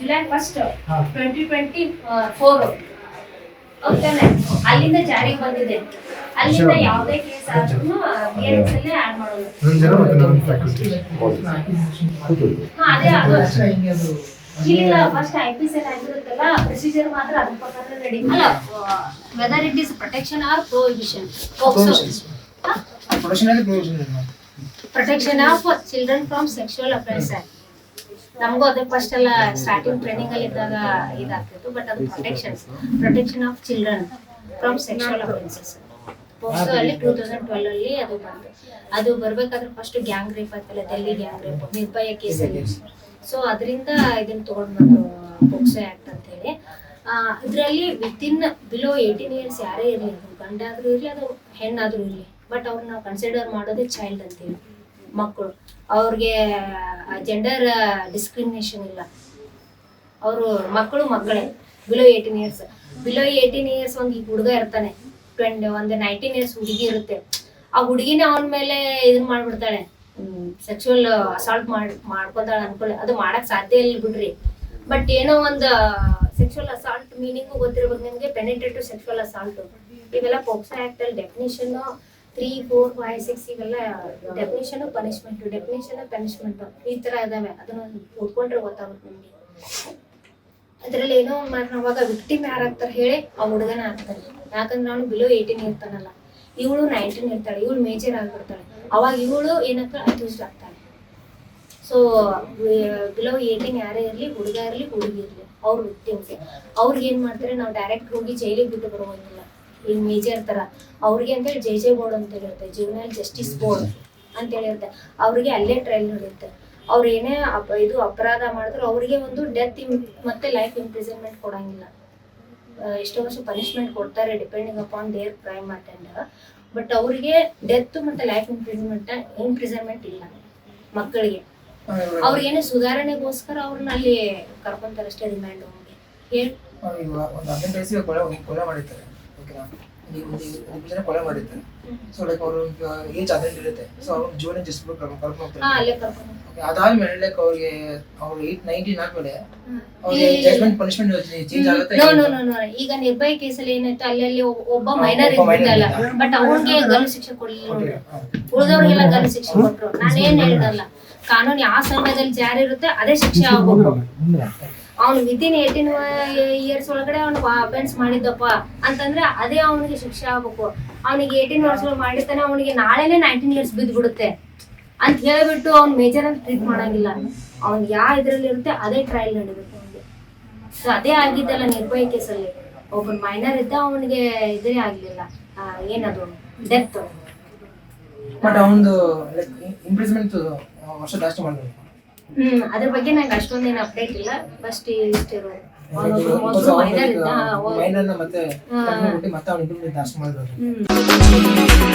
July first twenty twenty four ಅಲ್ಲಿಂದ ಜಾರಿಗೆ ಬಂದಿದೆ. ಅಲ್ಲಿಂದ ಯಾವುದೇ ಕೇಸ್ ಆದ್ರೂ ಫಸ್ಟ್ ಐ ಪ್ರೊಸೀಜರ್ ಮಾತ್ರ ಅದ್ರ ಪ್ರಕಾರ ಅಲ್ಲ whether it is protection or prohibition protection protection of children from sexual offence ನಮಗೂ ಅದೇ ಫಸ್ಟ್ ಎಲ್ಲ ಸ್ಟಾರ್ಟಿಂಗ್ ಟ್ರೈನಿಂಗ್ ಅಲ್ಲಿ ಇದ್ದಾಗ ಇದಾಗ್ತಿತ್ತು ಬಟ್ ಅದು protection protection of children from sexual offences POCSO ಅಲ್ಲಿ ಟೂ ತೌಸಂಡ್ ಟ್ವೆಲ್ ಅಲ್ಲಿ ಅದು ಬಂತು. ಅದು ಬರ್ಬೇಕಾದ್ರೆ ಫಸ್ಟ್ ಗ್ಯಾಂಗ್ ರೇಪ್ ಆಯ್ತಲ್ಲ ಡೆಲ್ಲಿ ಗ್ಯಾಂಗ್ ರೇಪ್ ನಿರ್ಭಯ ಕೇಸಲ್ಲಿ ಸೊ ಅದರಿಂದ ಇದನ್ನ ತಗೊಂಡ್ ಬಂದು ಪೋಕ್ಸೋ ಆಕ್ಟ್ ಅಂತ ಹೇಳಿ. ಇದರಲ್ಲಿ ವಿತಿನ್ ಬಿಲೋ ಏಯ್ಟೀನ್ ಇಯರ್ಸ್ ಯಾರೇ ಇರಲಿ ಗಂಡ ಗಂಡಾದ್ರೂ ಇರಲಿ, ಅದು ಹೆಣ್ಣಾದ್ರೂ ಇರಲಿ ಬಟ್ ಅವ್ರನ್ನ ಕನ್ಸಿಡರ್ ಮಾಡೋದೇ ಚೈಲ್ಡ್ ಅಂತೀವಿ ಮಕ್ಕಳು. ಅವ್ರಿಗೆ ಜೆಂಡರ್ ಡಿಸ್ಕ್ರಿಮಿನೇಷನ್ ಇಲ್ಲ. ಅವರು ಮಕ್ಕಳು ಮಕ್ಕಳೇ. Below eighteen years below eighteen years ಒಂದು ಈಗ ಹುಡುಗ ಇರ್ತಾನೆ. ಟ್ವೆಂಟಿ ಒಂದು ನೈನ್ಟೀನ್ ಇಯರ್ಸ್ ಹುಡುಗಿ ಇರುತ್ತೆ. ಆ ಹುಡುಗಿನ ಅವನ ಮೇಲೆ ಇದನ್ನ ಮಾಡ್ಬಿಡ್ತಾಳೆ. ಸೆಕ್ಷುವಲ್ ಅಸಾಲ್ಟ್ ಮಾಡ್, ಮಾಡ್ಕೊತಾಳೆ ಅನ್ಕೊಳ್ಳಿ ಅದು ಮಾಡಕ್ ಸಾಧ್ಯ ಇಲ್ಲ ಬಿಡ್ರಿ. ಬಟ್ ಏನೋ ಒಂದು ಸೆಕ್ಷುವಲ್ ಅಸಾಲ್ಟ್ ಮೀನಿಂಗು ಗೊತ್ತಿರ್ಬೇಕು ನಿಮಗೆ. ಪೆನಿಟ್ರೇಟಿವ್ ಸೆಕ್ಷುವಲ್ ಅಸಾಲ್ಟ್ ಇವೆಲ್ಲ ಪೋಕ್ಸೋ ಆಕ್ಟ್ ಅಲ್ಲಿ definition three four five six ಇವೆಲ್ಲ ಡೆಫಿನೇಷನ್ ಪನಿಷ್ಮೆಂಟ್ ಡೆಫಿನೇಷನ್ ಪನಿಷ್ಮೆಂಟ್ ಈ ತರ ಇದಾವೆ. ಅದನ್ನ ಓದ್ಕೊಂಡ್ರೆ ಗೊತ್ತಾಗುತ್ತೆ ನಿಮ್ಗೆ. ಅದ್ರಲ್ಲಿ ಏನೋ ಮಾಡಿ ಅವಾಗ ವಿಕ್ಟಿಮ್ ಯಾರಾಗ್ತಾರೆ ಹೇಳಿ? ಆ ಹುಡುಗನ ಆಗ್ತಾರೆ. ಯಾಕಂದ್ರೆ ಅವನು ಬಿಲೋ ಏಯ್ಟೀನ್ ಇರ್ತಾನಲ್ಲ. ಇವಳು ನೈನ್ಟೀನ್ ಇರ್ತಾಳೆ, ಇವಳು ಮೇಜರ್ ಆಗಿರ್ತಾಳೆ ಅವಾಗ ಇವಳು ಏನಾಗ್ತಾಳೆ ಅಕ್ಯೂಸ್ಡ್ ಆಗ್ತಾಳೆ. ಸೊ ಬಿಲೋ ಏಯ್ಟೀನ್ ಯಾರೇ ಇರಲಿ, ಹುಡುಗ ಇರಲಿ, ಹುಡುಗಿ ಇರಲಿ, ಅವ್ರ ವಿಕ್ಟಿಮ್ಸ್ ಅವ್ರಿಗೆ ಏನ್ ಮಾಡ್ತಾರೆ? ನಾವು ಡೈರೆಕ್ಟ್ ಹೋಗಿ ಜೈಲಿಗೆ ಬಿಟ್ಟು ಬರುವಂಗಿಲ್ಲ ಈಗ ಮೇಜರ್ ತರ. ಅವ್ರಿಗೆ ಅಂತೇಳಿ ಜೆ ಜೆ ಬೋರ್ಡ್ ಅಂತ ಹೇಳಿರುತ್ತೆ ಜೀವನಲ್ ಜಸ್ಟಿಸ್ ಬೋರ್ಡ್ ಅಂತ ಹೇಳಿರುತ್ತೆ. ಅವ್ರಿಗೆ ಅಲ್ಲೇ ಟ್ರಯಲ್ ನಡೆಯುತ್ತೆ. ಅವ್ರು ಏನೇ ಅಪ ಇದು ಅಪರಾಧ ಮಾಡಿದ್ರು ಅವರಿಗೆ ಒಂದು ಡೆತ್ ಮತ್ತೆ ಲೈಫ್ ಇಂಪ್ರಿಸನ್ಮೆಂಟ್ ಕೊಡಂಗಿಲ್ಲ. ಎಷ್ಟೋ ವರ್ಷ ಪನಿಷ್ಮೆಂಟ್ ಕೊಡ್ತಾರೆ depending upon their crime attend but ಅವರಿಗೆ ಡೆತ್ ಮತ್ತೆ ಲೈಫ್ ಇಂಪ್ರಿಸನ್ಮೆಂಟ್ ಇಂಪ್ರಿಸನ್ಮೆಂಟ್ ಇಲ್ಲ ಮಕ್ಕಳಿಗೆ. ಅವ್ರಿಗೇನು ಸುಧಾರಣೆಗೋಸ್ಕರ ಅವ್ರನ್ನ ಅಲ್ಲಿ ಕರ್ಕೊಂತಾರೆ ಅಷ್ಟೇ ರಿಮ್ಯಾಂಡ್ ಹೋಗಿ. ಹೇಳಿ. ಕೊಲೆ ಮಾಡಿದ್ದಾರೆ ಕೊಲೆ ಮಾಡಿರ್ತಾರೆ. ಓಕೆನಾ ಕೊಲೆ ಮಾಡಿರ್ತಾರೆ ಸೊ ಲೈಕ್ ಅವರು ಏಜ್ ಹದಿನೆಂಟು ಇರುತ್ತೆ. ಸೊ ಅವ್ರ ಜೀವನ ಜಿಸ್ಬಿಟ್ಟು ಕರ್ಕೊಂಡು ಹಾ ಹೋಗ್ತಾರೆ ಅಲ್ಲೇ ಕರ್ಕೊಂಡು Okay, ಅದಾದ್ಮೇಲೆ ಲೈಕ್ ಅವ್ರಿಗೆ ಅವ್ರು ಏಟ್ ನೈನ್ಟೀನ್ ಆದ್ಮೇಲೆ ಅವ್ರಿಗೆ ಜಜ್ಮೆಂಟ್ ಪನಿಷ್ಮೆಂಟ್ ಚೇಂಜ್ ಆಗುತ್ತೆ ಈಗ ನಿರ್ಭಯ ಕೇಸಲ್ಲಿ ಏನಾಯ್ತು? ಅಲ್ಲಿ ಒಬ್ಬ- ಮೈನರ್ ಇದ್ದಿದ್ದಲ್ಲ. ಬಟ್ ಅವ್ರಿಗೆ ಗಲ್ಲು ಶಿಕ್ಷೆ ಕೊಡ್ಲಿಲ್ಲ. ಉಳಿದವ್ರಿಗೆಲ್ಲ ಗಲ್ಲು ಶಿಕ್ಷೆ ಕೊಟ್ರು. ನಾನೇನ್ ಹೇಳ್ದಲ್ಲ? ಕಾನೂನು ಯಾವ ಸಮಯದಲ್ಲಿ ಜಾರಿ ಇರುತ್ತೆ ಅದೇ ಶಿಕ್ಷೆ ಆಗ್ಬೇಕು ಅವ್ನು ವಿತಿನ್ ಏಯ್ಟೀನ್ ಇಯರ್ಸ್ ಒಳಗಡೆ ಅವ್ನು ಅಫೆನ್ಸ್ ಮಾಡಿದ್ದಪ್ಪ ಅಂತಂದ್ರೆ ಅದೇ ಅವನಿಗೆ ಶಿಕ್ಷೆ ಆಗ್ಬೇಕು. ಅವ್ನಿಗೆ ಏಯ್ಟೀನ್ ವರ್ಷ ಮಾಡಿರ್ತಾನೆ, ಅವನಿಗೆ ನಾಳೆನೆ ನೈನ್ಟೀನ್ ಇಯರ್ಸ್ ಬಿದ್ದು ಬಿಡುತ್ತೆ ಅಂತ ಹೇಳ್ಬಿಟ್ಟು ಅವ್ನ್ ಮೇಜರ್ ಅಂತ ಟ್ರೀಟ್ ಮಾಡಂಗಿಲ್ಲ. ಅವ್ನ್ ಯಾವ ಇದ್ರಲ್ಲಿ ಇರುತ್ತೆ, ಅದೇ ಟ್ರಯಲ್ ನಡಿಬೇಕು ಅವ್ನಿಗೆ. ಸೊ ಅದೇ ಆಗಿದ್ದಲ್ಲ ನಿರ್ಭಯ ಕೇಸಲ್ಲಿ. ಒಬ್ಬ ಮೈನರ್ ಇದ್ದ ಅವನಿಗೆ ಇದೇ ಆಗ್ಲಿಲ್ಲ. ಏನದು? ಡೆತ್ ಬಟ್ ಅವನದು ಇಂಪ್ರೂವ್ಮೆಂಟ್ ವರ್ಷ ಜಾಸ್ತಿ ಮಾಡಬೇಕು. ಹ್ಮ್ ಅದ್ರ ಬಗ್ಗೆ ನಂಗೆ ಅಷ್ಟೊಂದೇನು ಅಪ್ಡೇಟ್ ಇಲ್ಲ. ಫಸ್ಟ್ ಇಷ್ಟಿರೋದು ಅವನೊಬ್ರು ಮೊದ್ಲು ಮೈನರ್ ಇದ್ದ ಮತ್ತೆ ಮತ್ತೆ ಅವ್ನ ಇಂಪ್ರಿಮೆಂಟ್ ಮಾಡಿದ್ರು